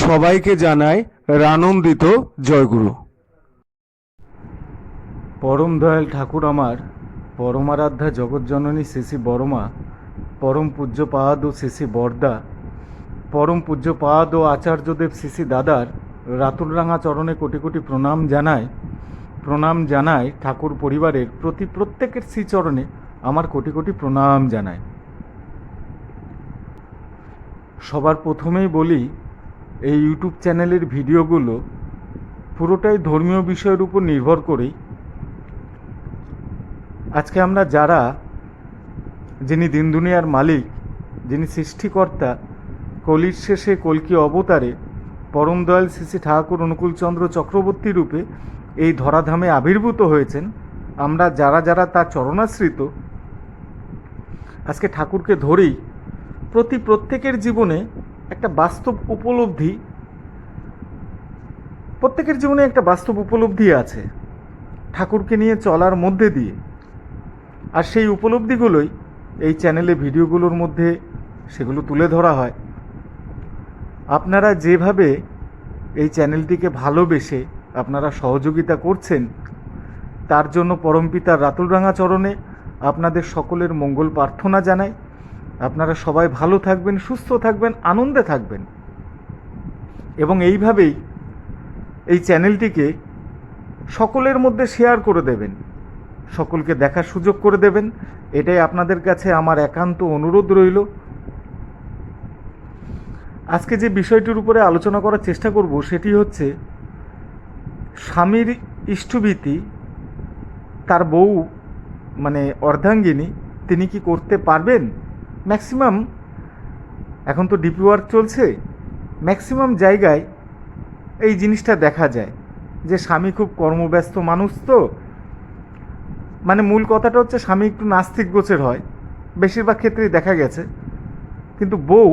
সবাইকে জানায় রানন্দিত জয়গুরু। পরম দয়াল ঠাকুর আমার, পরমারাধ্যা জগৎজননী শ্রী বর্মা পরম পূজ্য পাদ ও শ্রী বরদা, পরম পূজ্য পাদ ও আচার্যদেব শ্রী দাদার রাতুলরাঙা চরণে কোটি কোটি প্রণাম জানায় প্রণাম জানায় ঠাকুর পরিবারের প্রতি প্রত্যেকের শ্রীচরণে আমার কোটি কোটি প্রণাম জানায় সবার প্রথমেই বলি এই ইউটিউব চ্যানেলের ভিডিওগুলো পুরোটাই ধর্মীয় বিষয়ের উপর নির্ভর করেই। আজকে আমরা যারা, যিনি দিন দুনিয়ার মালিক, যিনি সৃষ্টিকর্তা, কলির শেষে কলকি অবতারে পরম দয়াল শ্রী ঠাকুর অনুকূলচন্দ্র চক্রবর্তী রূপে এই ধরাধামে আবির্ভূত হয়েছেন, আমরা যারা যারা তার চরণাশ্রিত, আজকে ঠাকুরকে ধরেই প্রতি প্রত্যেকের জীবনে একটা বাস্তব উপলব্ধি, প্রত্যেকের জীবনে একটা বাস্তব উপলব্ধি আছে, ঠাকুরকে নিয়ে চলার মধ্যে দিয়ে। আর সেই উপলব্ধিগুলোই এই চ্যানেলে ভিডিওগুলোর মধ্যে সেগুলো তুলে ধরা হয়। আপনারা যেভাবে এই চ্যানেলটিকে ভালোবেসে আপনারা সহযোগিতা করছেন, তার জন্য পরমপিতার রাতুলরাঙা চরণে আপনাদের সকলের মঙ্গল প্রার্থনা জানাই। আপনারা সবাই ভালো থাকবেন, সুস্থ থাকবেন, আনন্দে থাকবেন। এবং এইভাবেই এই চ্যানেলটিকে সকলের মধ্যে শেয়ার করে দেবেন। সকলকে দেখার সুযোগ করে দেবেন। এটাই আপনাদের কাছে আমার একান্ত অনুরোধ রইল। আজকে যে বিষয়টির উপরে আলোচনা করার চেষ্টা করব সেটি হচ্ছে স্বামীর ইষ্টভীতি, তার বউ মানে অর্ধাঙ্গিনী, তিনি কি করতে পারবেন? ম্যাক্সিমাম, এখন তো ডিপি ওয়ার্ক চলছে, ম্যাক্সিমাম জায়গায় এই জিনিসটা দেখা যায়, যে স্বামী খুব কর্মব্যস্ত মানুষ তো মানে মূল কথাটা হচ্ছে স্বামী একটু নাস্তিক গোছের হয়, বেশিরভাগ ক্ষেত্রেই দেখা গেছে, কিন্তু বউ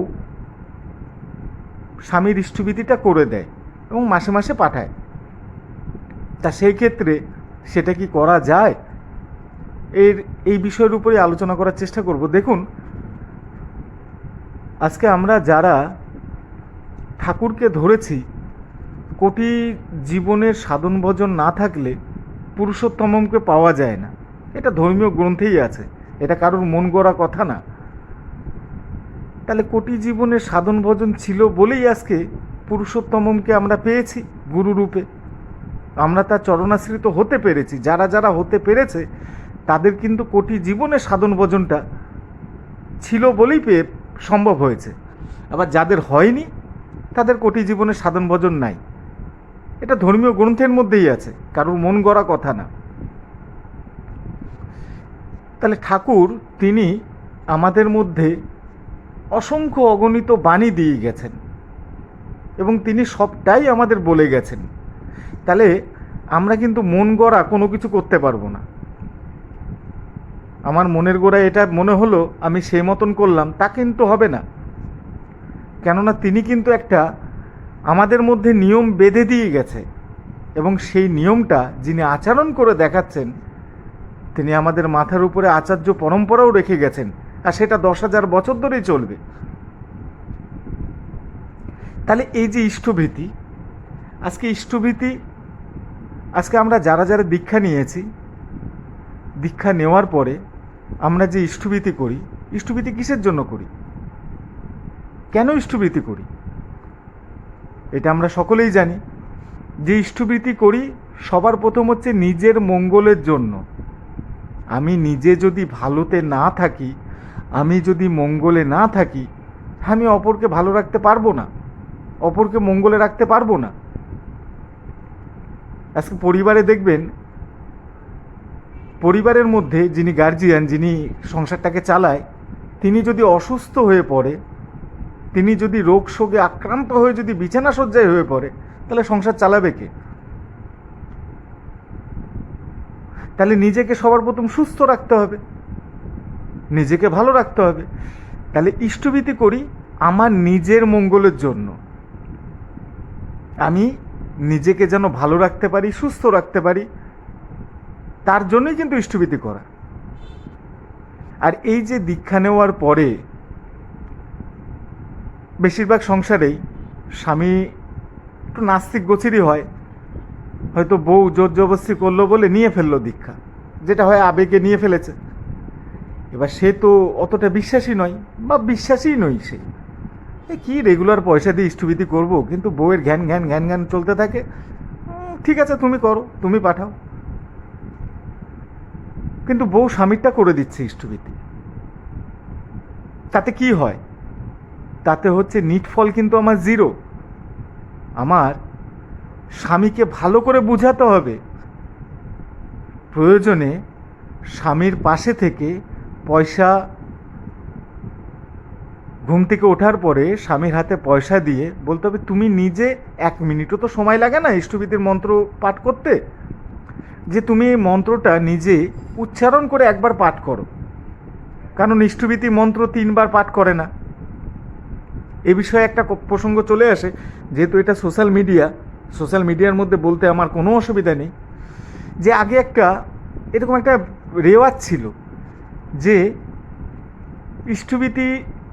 স্বামীর ইষ্টভীতিটা করে দেয় এবং মাসে মাসে পাঠায়। তা সেই ক্ষেত্রে সেটা কি করা যায়? এর, এই বিষয়ের উপরে আলোচনা করার চেষ্টা করব। দেখুন আজকে আমরা যারা ঠাকুরকে ধরেছি, কোটি জীবনের সাধন ভজন না থাকলে পুরুষোত্তমকে পাওয়া যায় না। এটা ধর্মীয় গ্রন্থেই আছে, এটা কারোর মন গড়া কথা না। তাহলে কোটি জীবনের সাধন ভজন ছিল বলেই আজকে পুরুষোত্তমকে আমরা পেয়েছি গুরুরূপে। আমরা তার চরণাশ্রিত হতে পেরেছি, যারা যারা হতে পেরেছে, তাদের কিন্তু কোটি জীবনের সাধন ভজনটা ছিল বলেই পেয়ে সম্ভব হয়েছে। আবার যাদের হয়নি, তাদের কোটি জীবনের সাধন ভজন নাই। এটা ধর্মীয় গ্রন্থের মধ্যেই আছে, কারোর মন গড়া কথা না। তাহলে ঠাকুর, তিনি আমাদের মধ্যে অসংখ্য অগণিত বাণী দিয়ে গেছেন এবং তিনি সবটাই আমাদের বলে গেছেন। তাহলে আমরা কিন্তু মন গড়া কোনো কিছু করতে পারব না। আমার মনের গোড়ায় এটা মনে হলো, আমি সেই মতন করলাম, তা কিন্তু হবে না। কেননা তিনি কিন্তু একটা আমাদের মধ্যে নিয়ম বেঁধে দিয়ে গেছে এবং সেই নিয়মটা যিনি আচরণ করে দেখাচ্ছেন, তিনি আমাদের মাথার উপরে আচার্য পরম্পরাও রেখে গেছেন, আর সেটা দশ হাজার বছর ধরেই চলবে। তাহলে এই যে ইষ্টভীতি, আজকে ইষ্টভীতি, আজকে আমরা যারা যারা দীক্ষা নিয়েছি, দীক্ষা নেওয়ার পরে আমরা যে ইষ্টভীতি করি, ইষ্টভীতি কিসের জন্য করি? কেন ইষ্টভীতি করি? এটা আমরা সকলেই জানি। যে ইষ্টভীতি করি, সবার প্রথম হচ্ছে নিজের মঙ্গলের জন্য। আমি নিজে যদি ভালোতে না থাকি, আমি যদি মঙ্গলে না থাকি, আমি অপরকে ভালো রাখতে পারব না। অপরকে মঙ্গলে রাখতে পারব না। আজকে পরিবারে দেখবেন পরিবারের মধ্যে যিনি গার্জিয়ান যিনি সংসারটাকে চালায়, তিনি যদি অসুস্থ হয়ে পড়ে, তিনি যদি রোগ শোকে আক্রান্ত হয়ে যদি বিছানা শয্যায় হয়ে পড়ে, তাহলে সংসার চালাবে কে? তাহলে নিজেকে সবার প্রথম সুস্থ রাখতে হবে। নিজেকে ভালো রাখতে হবে। তাহলে ইষ্টভীতি করি আমার নিজের মঙ্গলের জন্য। আমি নিজেকে যেন ভালো রাখতে পারি, সুস্থ রাখতে পারি তার জন্যই কিন্তু ইষ্টভীতি করা। আর এই যে দীক্ষা নেওয়ার পরে বেশিরভাগ সংসারেই স্বামী একটু নাস্তিক গোছেরই হয়, হয়তো বউ জোর জবস্তি করল বলে নিয়ে ফেলল দীক্ষা, যেটা হয় আবেগে নিয়ে ফেলেছে। এবার সে তো অতটা বিশ্বাসী নয়, বা বিশ্বাসী নই সে। কি রেগুলার পয়সা দিয়ে ইষ্টবিধি করব, কিন্তু বউয়ের ঘ্যান ঘ্যান ঘ্যান ঘ্যান চলতে থাকে। ঠিক আছে, তুমি করো, তুমি পাঠাও। কিন্তু বউ স্বামীরটা করে দিচ্ছে ইষ্টবিধি তাতে কি হয়? তাতে হচ্ছে নিট ফল কিন্তু আমার জিরো। আমার স্বামীকে ভালো করে বোঝাতে হবে। প্রয়োজনে স্বামীর পাশে থেকে পয়সা ঘুম থেকে ওঠার পরে স্বামীর হাতে পয়সা দিয়ে বলতে হবে, তুমি নিজে এক মিনিটও তো সময় লাগে না ইষ্টবিদের মন্ত্র পাঠ করতে? যে তুমি এই মন্ত্রটা নিজে উচ্চারণ করে একবার পাঠ করো। কারণ ইষ্টবিতি মন্ত্র তিনবার পাঠ করে না। এ বিষয়ে একটা প্রসঙ্গ চলে আসে, যেহেতু এটা সোশ্যাল মিডিয়া সোশ্যাল মিডিয়ার মধ্যে বলতে আমার কোনো অসুবিধা নেই। যে আগে একটা এরকম একটা রেওয়াজ ছিল যে ইষ্টবিতি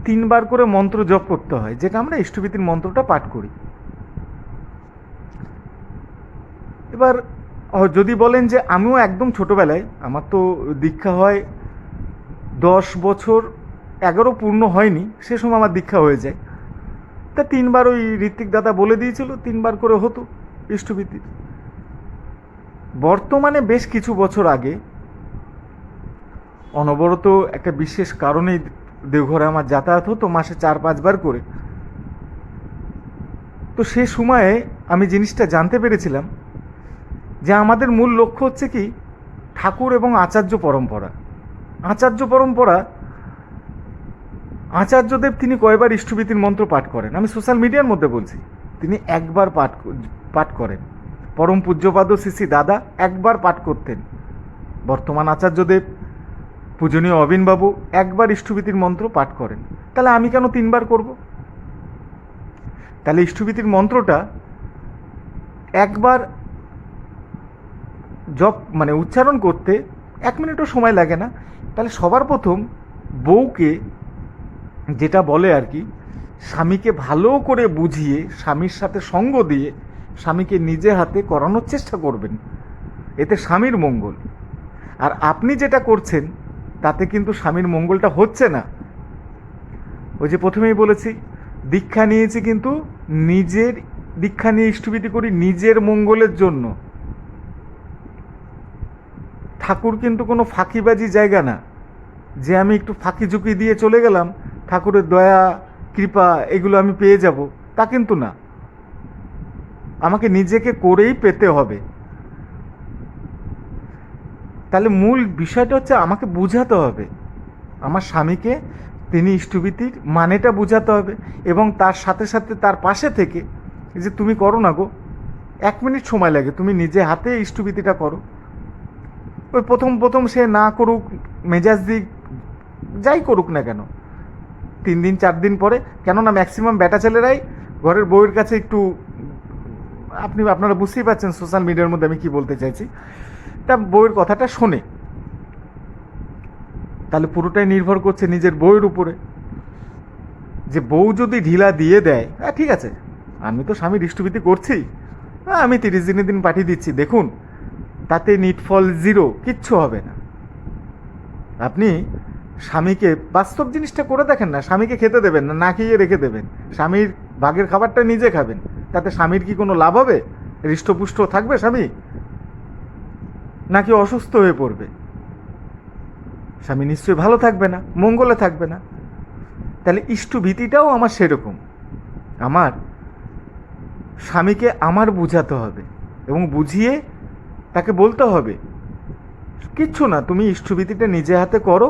তিনবার করে মন্ত্র জপ করতে হয়, যেটা আমরা ইষ্টবিতির মন্ত্রটা পাঠ করি। এবার যদি বলেন যে আমিও একদম ছোটোবেলায়, আমার তো দীক্ষা হয় দশ বছর এগারো পূর্ণ হয়নি, সে সময় আমার দীক্ষা হয়ে যায়। তা তিনবার ওই ঋত্বিক দাদা বলে দিয়েছিল, তিনবার করে হতো ইষ্টভীতি বর্তমানে বেশ কিছু বছর আগে অনবরত একটা বিশেষ কারণেই দেওঘরে আমার যাতায়াত হতো, মাসে চার পাঁচবার করে। তো সে সময়ে আমি জিনিসটা জানতে পেরেছিলাম যে আমাদের মূল লক্ষ্য হচ্ছে কি, ঠাকুর এবং আচার্য পরম্পরা। আচার্য পরম্পরা, আচার্যদেব তিনি কয়বার ইষ্টভীতির মন্ত্র পাঠ করেন? আমি সোশ্যাল মিডিয়ার মধ্যে বলছি, তিনি একবার পাঠ পাঠ করেন। পরম পূজ্যপাদ শ্রী দাদা একবার পাঠ করতেন। বর্তমান আচার্যদেব, পূজনীয় অবিনবাবু একবার ইষ্টভীতির মন্ত্র পাঠ করেন। তাহলে আমি কেন তিনবার করব? তাহলে ইষ্টভীতির মন্ত্রটা একবার জপ মানে উচ্চারণ করতে এক মিনিটও সময় লাগে না। তাহলে সবার প্রথম বউকে যেটা বলে আর কি, স্বামীকে ভালো করে বুঝিয়ে, স্বামীর সাথে সঙ্গ দিয়ে স্বামীকে নিজে হাতে করানোর চেষ্টা করবেন। এতে স্বামীর মঙ্গল। আর আপনি যেটা করছেন, তাতে কিন্তু স্বামীর মঙ্গলটা হচ্ছে না। ওই যে প্রথমেই বলেছি, দীক্ষা নিয়েছি কিন্তু নিজের দীক্ষা নিয়ে ইষ্টবিধি করি নিজের মঙ্গলের জন্য। ঠাকুর কিন্তু কোনো ফাঁকিবাজি জায়গা না। যে আমি একটু ফাঁকি ঝুঁকি দিয়ে চলে গেলাম, ঠাকুরের দয়া, কৃপা এগুলো আমি পেয়ে যাব, তা কিন্তু না। আমাকে নিজেকে করেই পেতে হবে। তাহলে মূল বিষয়টা হচ্ছে আমাকে বুঝাতে হবে। আমার স্বামীকে তিনি ইষ্টভীতির মানেটা বুঝাতে হবে এবং তার সাথে সাথে তার পাশে থেকে যে তুমি করো না গো, এক মিনিট সময় লাগে, তুমি নিজে হাতে ইষ্টভীতিটা করো। ওই প্রথম প্রথম সে না করুক, মেজাজ দিক, যাই করুক না কেন। তিন দিন, চার দিন পরে, কেননা ম্যাক্সিমাম বেটা ছেলেরাই ঘরের বউয়ের কাছে একটু, আপনি, আপনারা বুঝতেই পারছেন সোশ্যাল মিডিয়ার মধ্যে আমি কি বলতে চাইছি। তা বউয়ের কথাটা শোনে। তাহলে পুরোটাই নির্ভর করছে নিজের বউয়ের উপরে। যে বউ যদি ঢিলা দিয়ে দেয় হ্যাঁ ঠিক আছে। আমি তো স্বামী দৃষ্টভীতি করছি। হ্যাঁ আমি তিরিশ দিনের দিন পাঠিয়ে দিচ্ছি। দেখুন তাতে নিটফল জিরো কিচ্ছু হবে না। আপনি স্বামীকে বাস্তব জিনিসটা করে দেখেন না, স্বামীকে খেতে দেবেন না না খেয়ে রেখে দেবেন। স্বামীর বাঘের খাবারটা নিজে খাবেন, তাতে স্বামীর কি কোনো লাভ হবে? হৃষ্টপুষ্ট থাকবে স্বামী? নাকি অসুস্থ হয়ে পড়বে? স্বামী নিশ্চয়ই ভালো থাকবে না, মঙ্গলে থাকবে না। তাহলে ইষ্টভীতিটাও আমার সেরকম। আমার স্বামীকে আমার বুঝাতে হবে এবং বুঝিয়ে তাকে বলতে হবে। কিচ্ছু না, তুমি ইষ্টভীতিটা নিজে হাতে করো।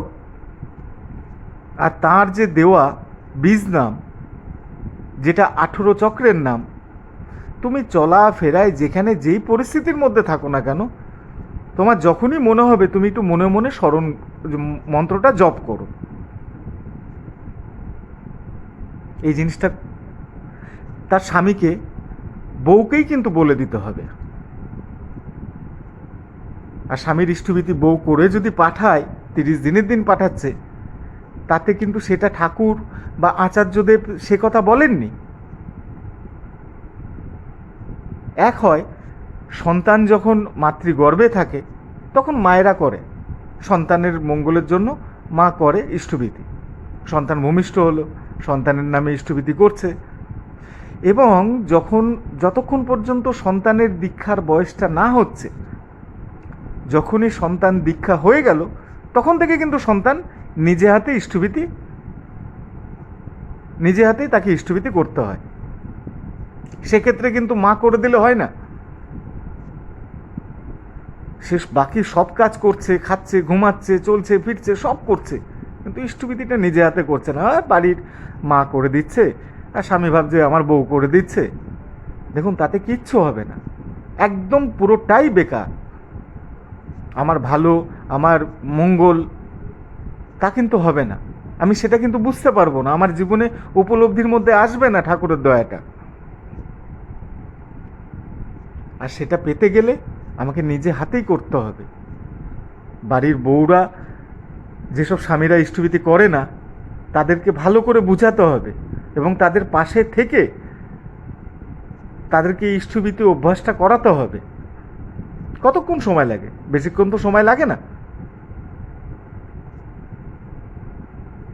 আর তার যে দেওয়া বীজ নাম, যেটা আঠেরো চক্রের নাম, তুমি চলা ফেরায় যেখানে যেই পরিস্থিতির মধ্যে থাকো না কেন, তোমার যখনই মনে হবে, তুমি একটু মনে মনে স্মরণ, মন্ত্রটা জপ করো। এই জিনিসটা তার স্বামীকে বউকেই কিন্তু বলে দিতে হবে। আর স্বামীর ইষ্টভীতি বউ করে যদি পাঠায়, তিরিশ দিনের দিন পাঠাচ্ছে, তাতে কিন্তু সেটা ঠাকুর বা আচার্যদেব সে কথা বলেননি। এক হয়, সন্তান যখন মাতৃগর্ভে থাকে, তখন মায়েরা করে, সন্তানের মঙ্গলের জন্য মা করে ইষ্টভীতি। সন্তান ভূমিষ্ঠ হলো, সন্তানের নামে ইষ্টভীতি করছে। এবং যখন, যতক্ষণ পর্যন্ত সন্তানের দীক্ষার বয়সটা না হচ্ছে যখনই সন্তান দীক্ষা হয়ে গেল, তখন থেকে কিন্তু সন্তান নিজে হাতে ইষ্টভীতি, নিজে হাতেই তাকে ইষ্টভীতি করতে হয়। সেক্ষেত্রে কিন্তু মা করে দিলে হয় না। সে বাকি সব কাজ করছে, খাচ্ছে, ঘুমাচ্ছে, চলছে, ফিরছে, সব করছে। কিন্তু ইষ্টবিধিটা নিজে হাতে করছে না। আর বাড়ির মা করে দিচ্ছে, আর স্বামী ভাবছে, আমার বউ করে দিচ্ছে। দেখুন, তাতে কিচ্ছু হবে না। একদম পুরোটাই বেকার। আমার ভালো, আমার মঙ্গল, তা কিন্তু হবে না। আমি সেটা কিন্তু বুঝতে পারব না। আমার জীবনে উপলব্ধির মধ্যে আসবে না ঠাকুরের দয়াটা। আর সেটা পেতে গেলে আমাকে নিজে হাতেই করতে হবে। বাড়ির বউরা, যেসব স্বামীরা ইষ্টভীতি করে না, তাদেরকে ভালো করে বোঝাতে হবে এবং তাদের পাশে থেকে তাদেরকে ইষ্টভীতি অভ্যাসটা করাতে হবে। কতক্ষণ সময় লাগে? বেশিক্ষণ তো সময় লাগে না।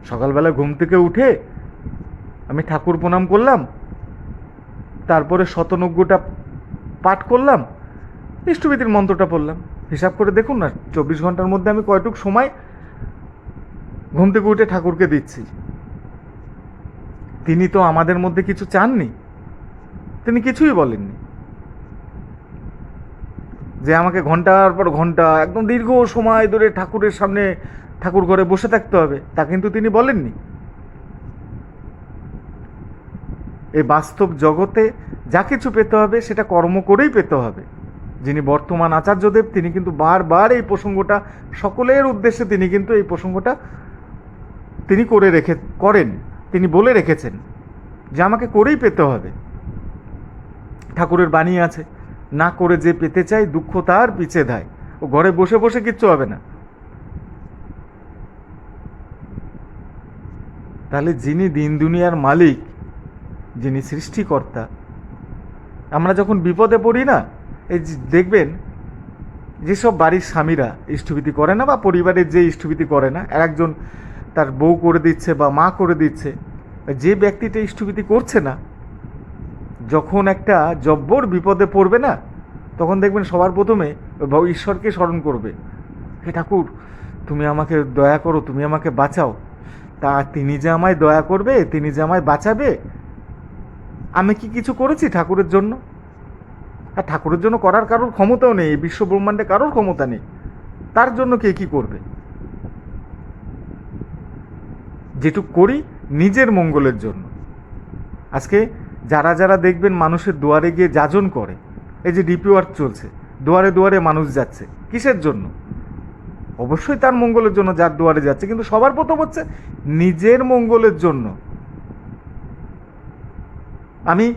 সকালবেলা ঘুম থেকে উঠে আমি ঠাকুর প্রণাম করলাম, তারপরে শতনব্বইটা পাঠ করলাম ইষ্টভীতির মন্ত্রটা পড়লাম। হিসাব করে দেখুন না, চব্বিশ ঘণ্টার মধ্যে আমি কয়টুক সময় ঘুম থেকে উঠে ঠাকুরকে দিচ্ছি। তিনি তো আমাদের মধ্যে কিছু চাননি। তিনি কিছুই বলেননি। যে আমাকে ঘণ্টার পর ঘণ্টা, একদম দীর্ঘ সময় ধরে ঠাকুরের সামনে ঠাকুর ঘরে বসে থাকতে হবে, তা কিন্তু তিনি বলেননি। এই বাস্তব জগতে যা কিছু পেতে হবে, সেটা কর্ম করেই পেতে হবে। যিনি বর্তমান আচার্যদেব, তিনি কিন্তু বারবার এই প্রসঙ্গটা, সকলের উদ্দেশ্যে তিনি কিন্তু এই প্রসঙ্গটা তিনি করে রেখে, করেন, তিনি বলে রেখেছেন যে আমাকে করেই পেতে হবে। ঠাকুরের বাণী আছে না করে যে পেতে চাই দুঃখ তার পিছে ধায়। ও ঘরে বসে বসে কিচ্ছু হবে না। তাহলে যিনি দিন দুনিয়ার মালিক, যিনি সৃষ্টিকর্তা, আমরা যখন বিপদে পড়ি না, এই দেখবেন, যেসব বাড়ির স্বামীরা ইষ্টভীতি করে না বা পরিবারের যে ইষ্টভীতি করে না আর একজন তার বউ করে দিচ্ছে বা মা করে দিচ্ছে, যে ব্যক্তিটা ইষ্টভীতি করছে না যখন একটা জব্বর বিপদে পড়বে না, তখন দেখবেন সবার প্রথমে ঈশ্বরকে স্মরণ করবে। হে ঠাকুর, তুমি আমাকে দয়া করো, তুমি আমাকে বাঁচাও। তা তিনি যে আমায় দয়া করবে, তিনি যে আমায় বাঁচাবে, আমি কি কিছু করেছি ঠাকুরের জন্য? আর ঠাকুরের জন্য করার কারোর ক্ষমতাও নেই বিশ্ব ব্রহ্মাণ্ডে কারোর ক্ষমতা নেই। তার জন্য কে কি করবে? যেটুক করি নিজের মঙ্গলের জন্য। আজকে যারা যারা দেখবেন মানুষের দুয়ারে গিয়ে যাজন করে, এই যে ডিপি ওয়ার্ক চলছে, দুয়ারে দুয়ারে মানুষ যাচ্ছে, কিসের জন্য? অবশ্যই তার মঙ্গলের জন্য যার দুয়ারে যাচ্ছে, কিন্তু সবার প্রথম হচ্ছে নিজের মঙ্গলের জন্য। আমি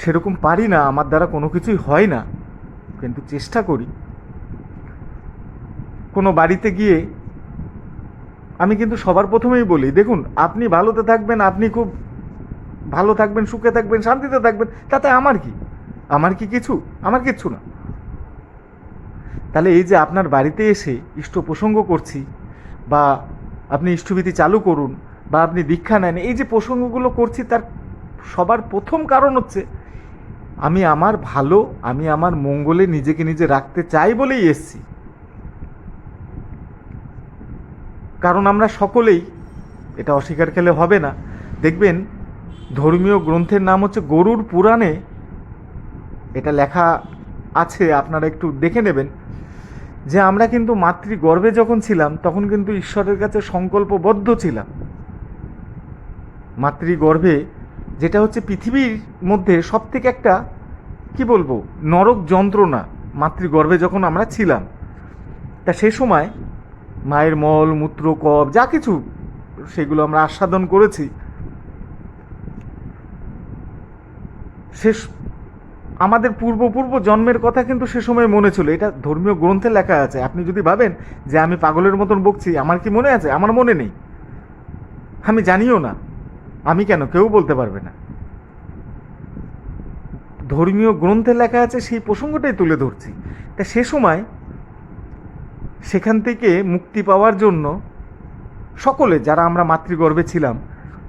সেরকম পারি না, আমার দ্বারা কোনো কিছুই হয় না, কিন্তু চেষ্টা করি। কোনো বাড়িতে গিয়ে আমি কিন্তু সবার প্রথমেই বলি, দেখুন, আপনি ভালোতে থাকবেন, আপনি খুব ভালো থাকবেন, সুখে থাকবেন, শান্তিতে থাকবেন, তাতে আমার কি? আমার কি কিছু? আমার কিচ্ছু না। তাহলে এই যে আপনার বাড়িতে এসে ইষ্ট প্রসঙ্গ করছি বা আপনি ইষ্টভীতি চালু করুন বা আপনি দীক্ষা নেন, এই যে প্রসঙ্গগুলো করছি তার সবার প্রথম কারণ হচ্ছে আমি আমার ভালো, আমি আমার মঙ্গলে নিজেকে নিজে রাখতে চাই বলেই এসছি। কারণ আমরা সকলেই এটা অস্বীকার খেলে হবে না। দেখবেন ধর্মীয় গ্রন্থের নাম হচ্ছে গরুর পুরাণে। এটা লেখা আছে, আপনারা একটু দেখে নেবেন। যে আমরা কিন্তু মাতৃ মাতৃগর্ভে যখন ছিলাম, তখন কিন্তু ঈশ্বরের কাছে সংকল্পবদ্ধ ছিলাম। মাতৃগর্ভে যেটা হচ্ছে পৃথিবীর মধ্যে সব থেকে একটা, কি বলব, নরক যন্ত্রণা মাতৃগর্ভে যখন আমরা ছিলাম, তা সে সময় মায়ের মল মূত্র কব যা কিছু, সেগুলো আমরা আস্বাদন করেছি। শেষ, আমাদের পূর্বপূর্ব জন্মের কথা কিন্তু সে সময় মনে ছিল। এটা ধর্মীয় গ্রন্থে লেখা আছে। আপনি যদি ভাবেন যে আমি পাগলের মতন বকছি, আমার কি মনে আছে? আমার মনে নেই। আমি জানিও না। আমি কেন? কেউ বলতে পারবে না। ধর্মীয় গ্রন্থে লেখা আছে, সেই প্রসঙ্গটাই তুলে ধরছি। তা সে সময় সেখান থেকে মুক্তি পাওয়ার জন্য সকলে, যারা আমরা মাতৃগর্ভে ছিলাম,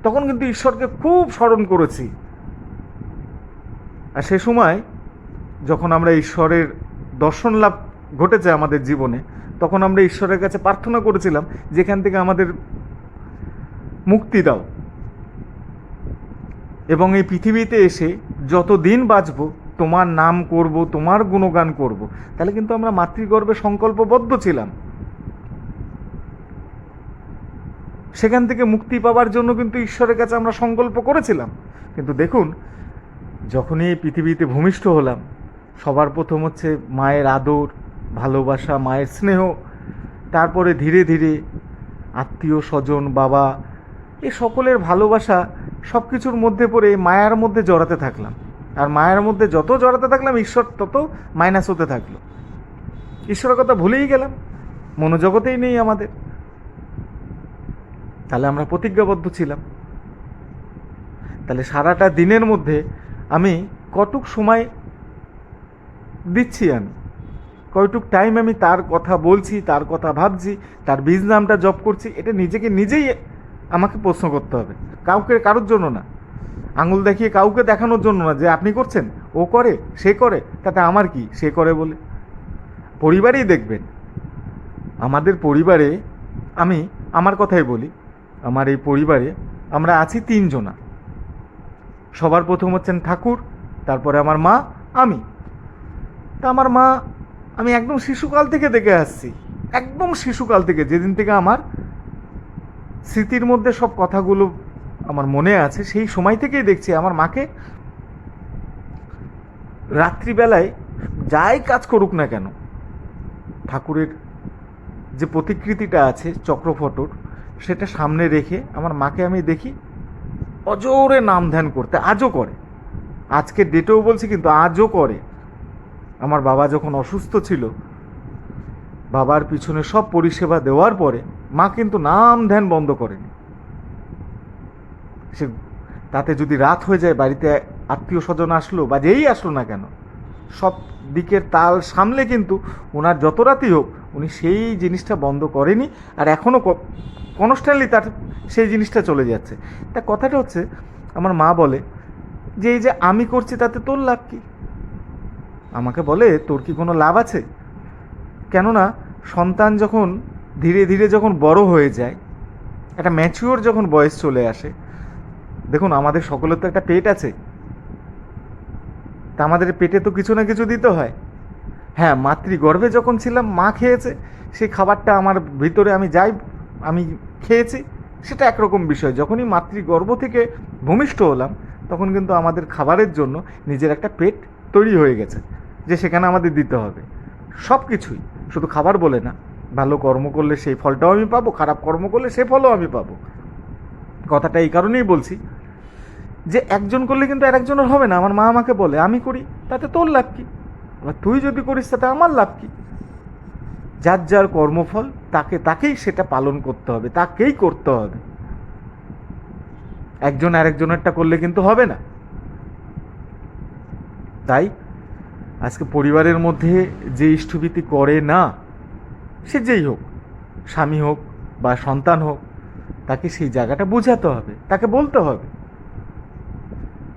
তখন কিন্তু ঈশ্বরকে খুব স্মরণ করেছি। আর সে সময় যখন আমরা ঈশ্বরের দর্শন লাভ ঘটেছে আমাদের জীবনে, তখন আমরা ঈশ্বরের কাছে প্রার্থনা করেছিলাম, যেখান থেকে আমাদের মুক্তি দাও। এবং এই পৃথিবীতে এসে যত দিন বাঁচব, তোমার নাম করব, তোমার গুণগান করব, তাহলে কিন্তু আমরা মাতৃগর্ভে সংকল্পবদ্ধ ছিলাম। সেখান থেকে মুক্তি পাওয়ার জন্য কিন্তু ঈশ্বরের কাছে আমরা সংকল্প করেছিলাম। কিন্তু দেখুন যখনই পৃথিবীতে ভূমিষ্ঠ হলাম, সবার প্রথম হচ্ছে মায়ের আদর, ভালোবাসা, মায়ের স্নেহ, তারপরে ধীরে ধীরে আত্মীয় স্বজন, বাবা, এই সকলের ভালোবাসা সব কিছুর মধ্যে পড়ে মায়ার মধ্যে জড়াতে থাকলাম। আর মায়ের মধ্যে যত জড়াতে থাকলাম, ঈশ্বর তত মাইনাস হতে থাকল। ঈশ্বরের কথা ভুলেই গেলাম, মনোজগতেই নেই আমাদের। তাহলে আমরা প্রতিজ্ঞাবদ্ধ ছিলাম। তাহলে সারাটা দিনের মধ্যে আমি কটুক সময় দিচ্ছি আমি? কয়টুক টাইম আমি তার কথা বলছি, তার কথা ভাবছি, তার বীজ নামটা জপ করছি, এটা নিজেকে নিজেই আমাকে প্রশ্ন করতে হবে। কাউকে, কারোর জন্য না। আঙুল দেখিয়ে কাউকে দেখানোর জন্য না, যে আপনি করছেন, ও করে, সে করে, তাতে আমার কি? সে করে বলে। পরিবারেই দেখবেন, আমাদের পরিবারে আমি আমার কথাই বলি, আমার এই পরিবারে আমরা আছি তিনজনা। সবার প্রথম হচ্ছেন ঠাকুর, তারপরে আমার মা, আমি। তা আমার মা, আমি একদম শিশুকাল থেকে দেখে আসছি, একদম শিশুকাল থেকে। যেদিন থেকে আমার স্মৃতির মধ্যে সব কথাগুলো আমার মনে আছে, সেই সময় থেকেই দেখছি আমার মাকে রাত্রিবেলায় যাই কাজ করুক না কেন, ঠাকুরের যে প্রতিকৃতিটা আছে, চক্রফটর, সেটা সামনে রেখে আমার মাকে আমি দেখি অজোরে নাম ধ্যান করতে, আজও করে। আজকে ডেটেও বলছি, কিন্তু আজও করে। আমার বাবা যখন অসুস্থ ছিল, বাবার পিছনে সব পরিষেবা দেওয়ার পরে মা কিন্তু নাম ধ্যান বন্ধ করেনি। সে তাতে যদি রাত হয়ে যায়, বাড়িতে আত্মীয় স্বজন আসলো বা যেই আসলো না কেন, সব দিকের তাল সামলে কিন্তু ওনার যত রাতই হোক, উনি সেই জিনিসটা বন্ধ করেনি। আর এখনও কনস্ট্যান্টলি তার সেই জিনিসটা চলে যাচ্ছে। তা কথাটা হচ্ছে, আমার মা বলে যে, এই যে আমি করছি তাতে তোর লাভ কি? আমাকে বলে, তোর কি কোনো লাভ আছে? কেননা সন্তান যখন ধীরে ধীরে যখন বড় হয়ে যায়, একটা ম্যাচিওর যখন বয়স চলে আসে, দেখুন আমাদের সকলের তো একটা পেট আছে। তা আমাদের পেটে তো কিছু না কিছু দিতে হয়। হ্যাঁ মাতৃগর্ভে যখন ছিলাম, মা খেয়েছে সেই খাবারটা আমার ভিতরে আমি যাই, আমি খেয়েছি, সেটা একরকম বিষয়। যখনই মাতৃগর্ভ থেকে ভূমিষ্ঠ হলাম, তখন কিন্তু আমাদের খাবারের জন্য নিজের একটা পেট তৈরি হয়ে গেছে, যে সেখানে আমাদের দিতে হবে। সব কিছুই, শুধু খাবার বলে না, ভালো কর্ম করলে সেই ফলটাও আমি পাবো, খারাপ কর্ম করলে সে ফলও আমি পাবো। কথাটা এই কারণেই বলছি যে একজন করলে কিন্তু আর একজনের হবে না। আমার মা আমাকে বলে, আমি করি, তাতে তোর লাভ কি? এবার তুই যদি করিস, তাতে আমার লাভ কি? যার যার কর্মফল, তাকে তাকেই সেটা পালন করতে হবে, তাকেই করতে হবে। একজন আরেকজনেরটা করলে কিন্তু হবে না। তাই আজকে পরিবারের মধ্যে যে ইষ্টভীতি করে না, সে যেই হোক, স্বামী হোক বা সন্তান হোক, তাকে সেই জায়গাটা বোঝাতে হবে, তাকে বলতে হবে।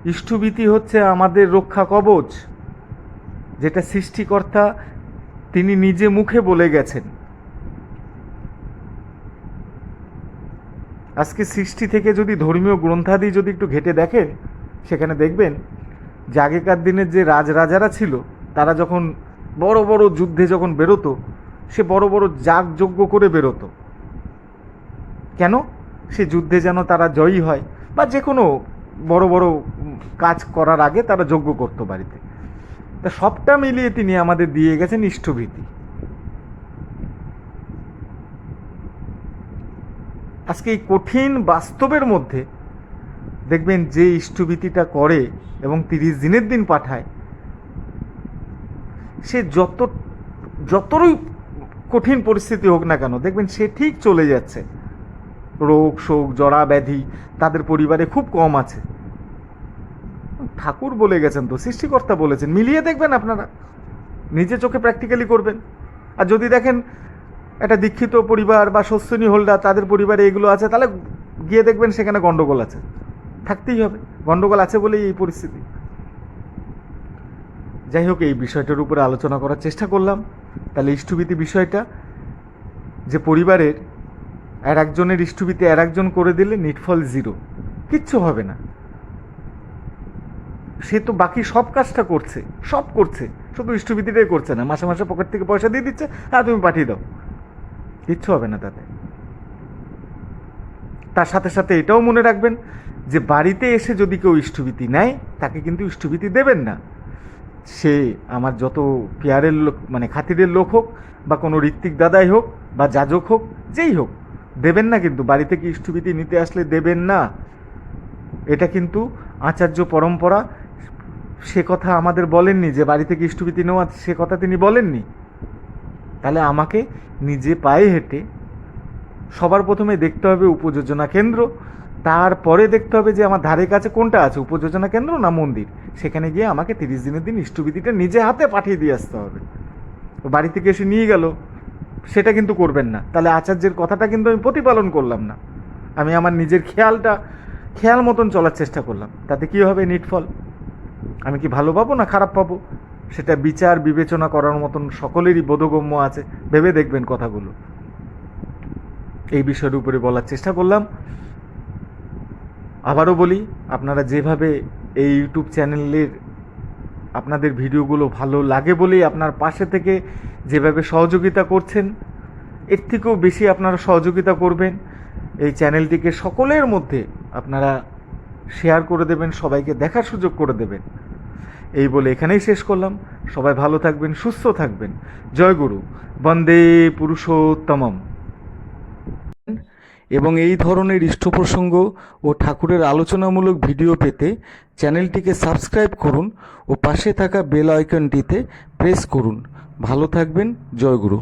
ইষ্টভীতি হচ্ছে আমাদের রক্ষা কবচ, যেটা সৃষ্টিকর্তা তিনি নিজে মুখে বলে গেছেন। আজকে সৃষ্টি থেকে যদি ধর্মীয় গ্রন্থাদি যদি একটু ঘেটে দেখেন সেখানে দেখবেন যে আগেকার দিনের যে রাজরাজারা ছিল, তারা যখন বড় বড় যুদ্ধে যখন বেরোতো, সে বড় বড় যাগযজ্ঞ করে বেরোতো। কেন? সে যুদ্ধে যেন তারা জয়ী হয়, বা যে কোনো বড় বড় কাজ করার আগে তারা যজ্ঞ করতো বাড়িতে। তা সবটা মিলিয়ে তিনি আমাদের দিয়ে গেছেন ইষ্টভীতি। আজকে এই কঠিন বাস্তবের মধ্যে দেখবেন যে ইষ্টভীতিটা করে এবং তিরিশ দিনের দিন পাঠায়, সে যত যতই কঠিন পরিস্থিতি হোক না কেন, দেখবেন সে ঠিক চলে যাচ্ছে। রোগ, শোক জরা ব্যাধি তাদের পরিবারে খুব কম আছে। ঠাকুর বলে গেছেন তো, সৃষ্টিকর্তা বলেছেন। মিলিয়ে দেখবেন আপনারা। নিজে চোখে প্র্যাকটিক্যালি করবেন। আর যদি দেখেন একটা দীক্ষিত পরিবার বা শস্যনী হোল্ডার তাদের পরিবারে এগুলো আছে, তাহলে গিয়ে দেখবেন সেখানে গন্ডগোল আছে। থাকতেই হবে। গন্ডগোল আছে বলেই এই পরিস্থিতি। যাই হোক, এই বিষয়টার উপরে আলোচনা করার চেষ্টা করলাম। তাহলে ইষ্টভীতি বিষয়টা, যে পরিবারের, আর একজনের ইষ্টভীতি আর একজন করে দিলে নিটফল জিরো কিচ্ছু হবে না। সে তো বাকি সব কাজটা করছে, সব করছে, শুধু ইষ্টভীতিটাই করছে না, মাসে মাসে পকেট থেকে পয়সা দিয়ে দিচ্ছে হ্যাঁ তুমি পাঠিয়ে দাও। কিচ্ছু হবে না তাতে। তার সাথে সাথে এটাও মনে রাখবেন যে বাড়িতে এসে যদি কেউ ইষ্টভীতি নেয়, তাকে কিন্তু ইষ্টভীতি দেবেন না। সে আমার যত পেয়ারের লোক মানে খাতিরের লোক হোক, বা কোনো ঋত্বিক দাদাই হোক, বা যাজক হোক, যেই হোক, দেবেন না কিন্তু, বাড়ি থেকে ইষ্টভীতি নিতে আসলে দেবেন না। এটা কিন্তু আচার্য পরম্পরা সে কথা আমাদের বলেননি, যে বাড়ি থেকে ইষ্টভীতি নেওয়া, সে কথা তিনি বলেননি। তাহলে আমাকে নিজে পায়ে হেঁটে সবার প্রথমে দেখতে হবে উপযোজনা কেন্দ্র, তারপরে দেখতে হবে যে আমার ধারে কাছে কোনটা আছে, উপযোজনা কেন্দ্র না মন্দির? সেখানে গিয়ে আমাকে তিরিশ দিনের দিন ইষ্টবিধিটা নিজে হাতে পাঠিয়ে দিয়ে আসতে হবে। বাড়ি থেকে এসে নিয়ে গেল, সেটা কিন্তু করবেন না। তাহলে আচার্যের কথাটা কিন্তু আমি প্রতিপালন করলাম না। আমি আমার নিজের খেয়ালটা, খেয়াল মতন চলার চেষ্টা করলাম। তাতে কী হবে নিটফল? আমি কি ভালো পাবো না খারাপ পাবো? সেটা বিচার, বিবেচনা করার মতন সকলেরই বোধগম্য আছে। ভেবে দেখবেন কথাগুলো। এই বিষয়ের উপরে বলার চেষ্টা করলাম। আবারও বলি, আপনারা যেভাবে এই ইউটিউব চ্যানেলের আপনাদের ভিডিওগুলো ভালো লাগে বলেই আপনার পাশে থেকে যেভাবে সহযোগিতা করছেন, এর থেকেও বেশি আপনারা সহযোগিতা করবেন। এই চ্যানেলটিকে সকলের মধ্যে আপনারা শেয়ার করে দেবেন, সবাইকে দেখার সুযোগ করে দেবেন। এই বলে এখানেই শেষ করলাম। সবাই ভালো থাকবেন, সুস্থ থাকবেন। জয় গুরু। বন্দে পুরুষোত্তমম। এবং এই ধরনের ইষ্ট প্রসঙ্গ ও ঠাকুরের আলোচনামূলক ভিডিও পেতে চ্যানেলটিকে সাবস্ক্রাইব করুন ও পাশে থাকা বেল আইকনটিতে প্রেস করুন। ভালো থাকবেন। জয় গুরু।